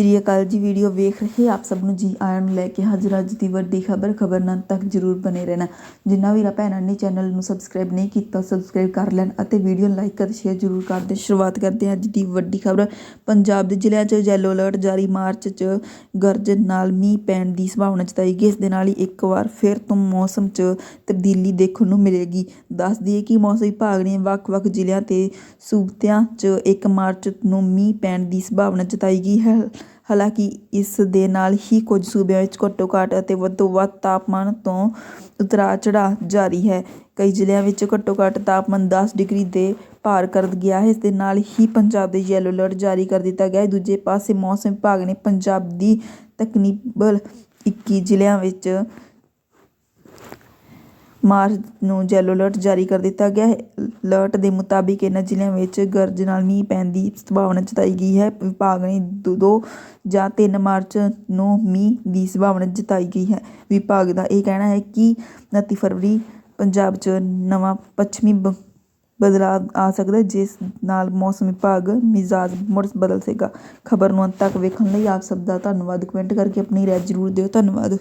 ਸ੍ਰੀ ਅਕਾਲ ਜੀ ਵੀਡੀਓ ਵੇਖ ਰਹੇ ਆਪ ਸਭ ਨੂੰ ਜੀ ਆਇਆਂ ਨੂੰ ਲੈ ਕੇ ਹਾਜ਼ਰ ਅੱਜ ਦੀ ਵੱਡੀ ਖਬਰ ਖਬਰ ਨਾਲ ਤੱਕ ਜਰੂਰ ਬਨੇ ਰਹਿਣਾ ਜਿੰਨਾ ਵੀਰਾਂ ਭੈਣਾਂ ਨੇ ਚੈਨਲ ਨੂੰ ਸਬਸਕ੍ਰਾਈਬ ਨਹੀਂ ਕੀਤਾ ਸਬਸਕ੍ਰਾਈਬ ਕਰ ਲੈਣ ਅਤੇ ਵੀਡੀਓ ਨੂੰ ਲਾਈਕ ਅਤੇ ਸ਼ੇਅਰ ਜਰੂਰ ਕਰ ਦੇ ਸ਼ੁਰੂਆਤ ਕਰਦੇ ਹਾਂ ਅੱਜ ਦੀ ਵੱਡੀ ਖਬਰ ਪੰਜਾਬ ਦੇ ਜ਼ਿਲ੍ਹਿਆਂ 'ਚ ਯੈਲੋ ਅਲਰਟ ਜਾਰੀ ਮਾਰਚ 'ਚ ਗਰਜ ਨਾਲ ਮੀਂਹ ਪੈਣ ਦੀ ਸੰਭਾਵਨਾ ਜਤਾਈ ਗਈ ਇਸ ਦੇ ਨਾਲ ਹੀ ਇੱਕ ਵਾਰ ਫਿਰ ਤੋਂ ਮੌਸਮ 'ਚ ਤਬਦੀਲੀ ਦੇਖਣ ਨੂੰ ਮਿਲੇਗੀ ਦੱਸ ਦਈਏ ਕਿ ਮੌਸਮ ਵਿਭਾਗ ਨੇ ਵੱਖ-ਵੱਖ ਜ਼ਿਲ੍ਹਿਆਂ ਤੇ ਸੂਬਤਿਆਂ 'ਚ 1 ਮਾਰਚ ਨੂੰ ਮੀਂਹ ਪੈਣ ਦੀ ਸੰਭਾਵਨਾ ਜਤਾਈ ਗਈ ਹੈ ਹਾਲਾਂਕਿ ਇਸ ਦੇ ਨਾਲ ਹੀ ਕੁਝ ਸੂਬਿਆਂ ਵਿੱਚ ਘੱਟੋ ਘੱਟ ਅਤੇ ਵੱਧ ਤੋਂ ਵੱਧ ਤਾਪਮਾਨ ਤੋਂ ਉਤਰਾਅ ਚੜ੍ਹਾਅ ਜਾਰੀ ਹੈ। ਕਈ ਜ਼ਿਲ੍ਹਿਆਂ ਵਿੱਚ ਘੱਟੋ ਘੱਟ ਤਾਪਮਾਨ 10 ਡਿਗਰੀ ਦੇ ਪਾਰ ਕਰ ਗਿਆ ਹੈ। ਇਸ ਦੇ ਨਾਲ ਹੀ ਪੰਜਾਬ ਦੇ ਯੈਲੋ ਅਲਰਟ ਜਾਰੀ ਕਰ ਦਿੱਤਾ ਗਿਆ ਹੈ। ਦੂਜੇ ਪਾਸੇ ਮੌਸਮ ਵਿਭਾਗ ਨੇ ਪੰਜਾਬ ਦੀ ਤਕਨੀਬਲ 21 ਜ਼ਿਲ੍ਹਿਆਂ ਵਿੱਚ ਮਾਰਚ ਨੂੰ ਯੈਲੋ ਅਲਰਟ ਜਾਰੀ ਕਰ ਦਿੱਤਾ ਗਿਆ ਹੈ। ਅਲਰਟ ਦੇ ਮੁਤਾਬਿਕ ਇਹਨਾਂ ਜ਼ਿਲ੍ਹਿਆਂ ਵਿੱਚ ਗਰਜ ਨਾਲ ਮੀਂਹ ਪੈਣ ਦੀ ਸੰਭਾਵਨਾ ਜਤਾਈ ਗਈ ਹੈ। ਵਿਭਾਗ ਨੇ ਦੋ ਦੋ ਜਾਂ 3 ਮਾਰਚ ਨੂੰ ਮੀਂਹ ਦੀ ਸੰਭਾਵਨਾ ਜਤਾਈ ਗਈ ਹੈ। ਵਿਭਾਗ ਦਾ ਇਹ ਕਹਿਣਾ ਹੈ ਕਿ 29 ਫਰਵਰੀ ਪੰਜਾਬ 'ਚ ਨਵਾਂ ਪੱਛਮੀ ਬ- ਬਦਲਾਅ ਆ ਸਕਦਾ ਜਿਸ ਨਾਲ ਮੌਸਮ ਵਿਭਾਗ ਮਿਜ਼ਾਜ ਮੁੜ ਬਦਲ ਸਕੇਗਾ ਖਬਰ ਨੂੰ ਅੰਤ ਤੱਕ ਵੇਖਣ ਲਈ ਆਪ ਸਭ ਦਾ ਧੰਨਵਾਦ। ਕਮੈਂਟ ਕਰਕੇ ਆਪਣੀ ਰਾਏ ਜ਼ਰੂਰ ਦਿਓ। ਧੰਨਵਾਦ।